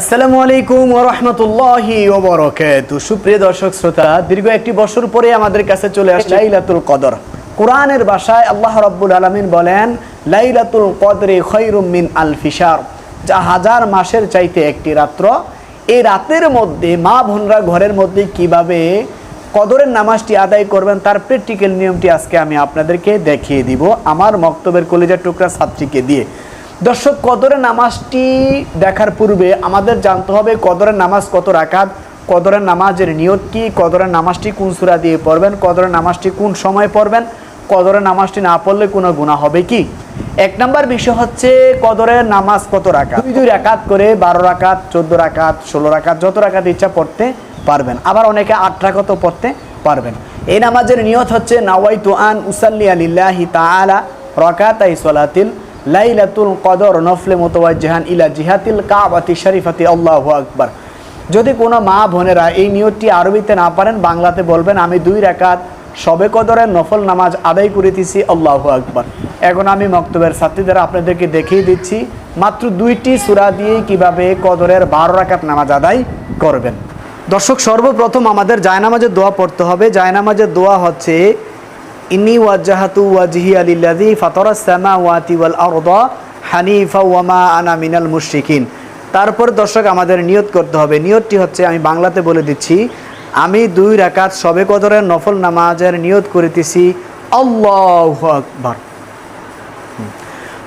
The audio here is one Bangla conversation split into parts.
আসসালামু আলাইকুম ওরহমতুল্লাহি ওবরকাত সুপ্রিয় দর্শক, শ্রোতা, দীর্ঘ একটি বছর পরে আমাদের কাছে চলে আসছে লাইলাতুল কদর। কোরআনের ভাষায় আল্লাহ রাব্বুল আলামিন বলেন, লাইলাতুল কদরে খৈরুম মিন আল ফিশার যা হাজার মাসের চাইতে একটি রাত্র। এই রাতের মধ্যে মা বোনরা ঘরের মধ্যে কীভাবে কদরের নামাজটি আদায় করবেন, তার প্র্যাকটিক্যাল নিয়মটি আজকে আমি আপনাদেরকে দেখিয়ে দিব। আমার মক্তবের কলেজের টুকরা ছাত্রীকে দিয়ে। দর্শক, কদরের নামাজটি দেখার পূর্বে আমাদের জানতে হবে কদরের নামাজ কত রাখাত কদরের নামাজের নিয়ত কি, কদরের নামাজটি কোন সুরা দিয়ে পড়বেন, কদরের নামাজটি কোন সময় পড়বেন, কদরের নামাজটি না পড়লে কোনো গুণা হবে কি? এক নম্বর বিষয় হচ্ছে কদরের নামাজ কত রাকাত? দুই দুই রাকাত করে বারো রাকাত, চোদ্দ রাকাত, ষোলো রাকাত, যত রাকাত ইচ্ছা পড়তে পারবেন। আবার অনেকে আট রাকাতও পড়তে পারবেন। এই নামাজের নিয়ত হচ্ছে নাওয়াইতু আন উসাল্লি আলিল্লাহি রকাত আই সলাতিল লাইলাতুল কদর নফলে মোতওয়াজ্জাহান ইলা জিহাতিল কাবাতি শরীফাতি, আল্লাহু আকবার। যদি কোনো মা বোনেরা এই নিয়তটি আরবিতে না পারেন, বাংলাতে বলবেন, আমি দুই রাকাত সবে কদরের নফল নামাজ আদায় করিতেছি, আল্লাহু আকবার। এখন আমি মক্তবের ছাত্রীদের আপনাদেরকে দেখিয়ে দিচ্ছি, মাত্র দুইটি সূরা দিয়েই কীভাবে কদরের বারো রাকাত নামাজ আদায় করবেন। দর্শক, সর্বপ্রথম আমাদের জায়নামাজের দোয়া পড়তে হবে। জায়নামাজের দোয়া হচ্ছে ইন্নি ওয়াজ্জাহাতু ওয়াজহি আলিল্লাযী ফাতারাস সামাওয়াতি ওয়াল আরদা হানিফা ওয়া মা আনা মিনাল মুশরিকিন তারপর দর্শক, আমাদের নিয়ত করতে হবে। নিয়তটি হচ্ছে, আমি বাংলাতে বলে দিচ্ছি, আমি দুই রাকাত সবে কদরের নফল নামাজের নিয়ত করিতেছি। আল্লাহু আকবার।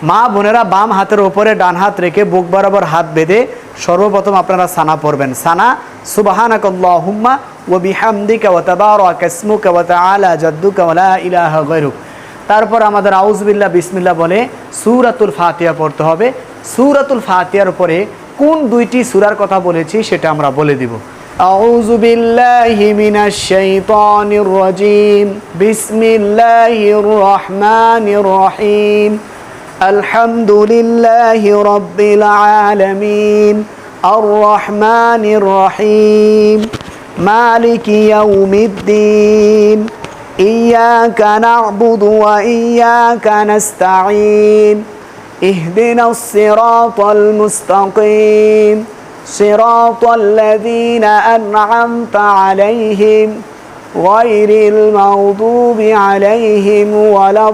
মা বোনেরা বাম হাতের ওপরে ডান হাত রেখে বুক বরাবর হাত বেঁধে সর্বপ্রথম আপনারা সানা পড়বেন। সানা, সুবহানাকাল্লাহুম্মা ওয়া বিহামদিকা ওয়া তাবারাকা ইসমুকা ওয়া তাআলা জাদ্দুকা ওয়া লা ইলাহা গায়রুক তারপর আমাদের আউযুবিল্লাহ বিসমিল্লাহ বলে সূরাতুল ফাতিহা পড়তে হবে সূরাতুল ফাতিহার উপরে কোন দুইটি সূরার কথা বলেছি সেটা আমরা বলে দিব أعوذ بالله من الشيطان الرجيم بسم الله الرحمن الرحيم الحمد لله رب العالمين الرحمن الرحيم مالك يوم الدين إياك نعبد وإياك نستعين اهدنا الصراط المستقيم صراط الذين أنعمت عليهم غير المغضوب عليهم ولا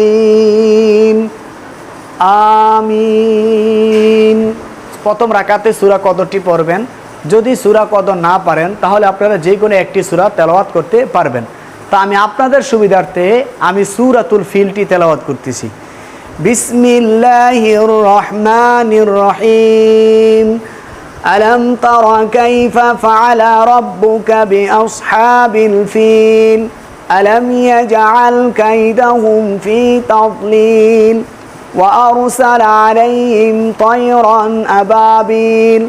الضالين আমিন প্রথম রাকাতে সূরা কদরটি পড়বেন যদি সূরা কদর না পারেন তাহলে আপনারা যে কোনো একটি সূরা তেলাওয়াত করতে পারবেন তা আমি আপনাদের সুবিধার্থে আমি সূরাতুল ফিলটি তেলাওয়াত করতেছি বিসমিল্লাহির রহমানির রহিম ألم تر كيف فعل ربك بأصحاب الفيل ألم يجعل كيدهم في تضليل وأرسل عليهم طيرا أبابيل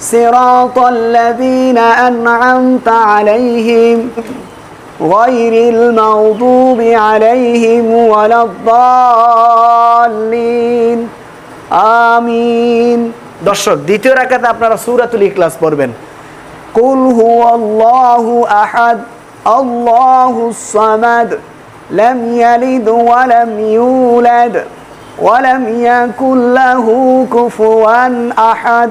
صراط الذين أنعمت عليهم غير المغضوب عليهم ولا الضالين আমিন দর্শক দ্বিতীয় রাকাতে আপনারা সূরাতুল ইখলাস পড়বেন قل هو الله أحد الله الصمد لم يلد ولم يولد ولم يكن له كفوا أحد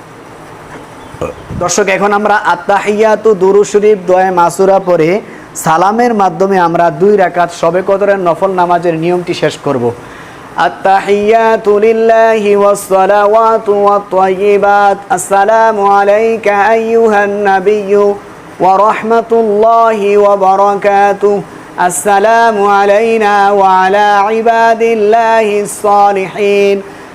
দর্শক এখন আমরা আত্মাহিয়াতু দুরু শরীফ দোয়া মাসুরা পরে সালামের মাধ্যমে আমরা দুই রাকাত সবে কদরের নফল নামাজের নিয়মটি শেষ করব التحيات لله والصلوات والطيبات السلام عليك أيها النبي ورحمة الله وبركاته السلام علينا وعلى عباد الله الصالحين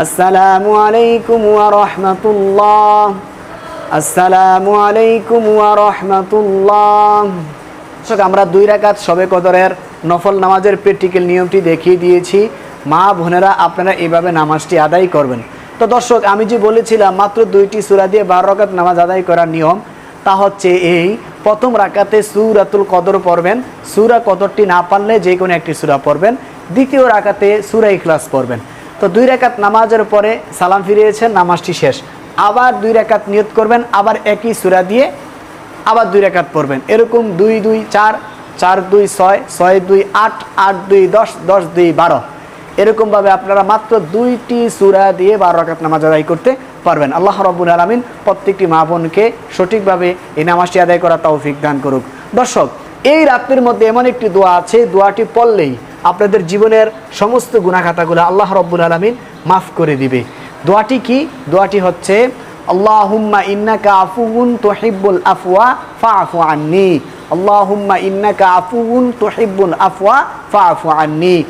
আসসালামু আলাইকুম ওয়া রাহমাতুল্লাহ। আসসালামু আলাইকুম ওয়া রাহমাতুল্লাহ। দর্শক, আমরা দুই রাকাত সবে কদরের নফল নামাজের প্র্যাকটিক্যাল নিয়মটি দেখিয়ে দিয়েছি। মা বোনেরা, আপনারা এভাবে নামাজটি আদায় করবেন। তো দর্শক, আমি যে বলেছিলাম, মাত্র দুইটি সুরা দিয়ে বারো রাকাত নামাজ আদায় করার নিয়ম, তা হচ্ছে এই, প্রথম রাকাতে সুরাতুল কদর পড়বেন। সুরা কদরটি না পারলে যে কোনো একটি সুরা পড়বেন। দ্বিতীয় রাকাতে সুরা ইখলাস পড়বেন। তো দুই রাকাত নামাজের পরে সালাম ফিরিয়েছেন, নামাজটি শেষ। আবার দুই রাকাত নিয়ত করবেন, আবার একই সুরা দিয়ে আবার দুই রেখাত পড়বেন। এরকম দুই দুই, চার চার, দুই, ছয় ছয়, দুই, আট আট, দুই, দশ দশ, দুই, বারো। এরকমভাবে আপনারা মাত্র দুইটি সুরা দিয়ে বারো রাকাত নামাজ আদায় করতে পারবেন। আল্লাহ রব্বুল আলমিন প্রত্যেকটি মা বোনকে সঠিকভাবে এই নামাজটি আদায় করা তৌফিক দান করুক। দর্শক, এই রাত্রির মধ্যে এমন একটি দোয়া আছে, দোয়াটি পড়লেই আপনাদের জীবনের সমস্ত গুণাখাতাগুলো আল্লাহ রব্বুল আলমিন মাফ করে দিবে। দোয়াটি কি? দোয়াটি হচ্ছে, আল্লাহুম্মা ইন্নাকা আফুউন তুহিব্বুল আফওয়া ফাআফু আন্নি। আল্লাহুম্মা ইন্নাকা আফুউন তুহিব্বুল আফওয়া ফাআফু আন্নি।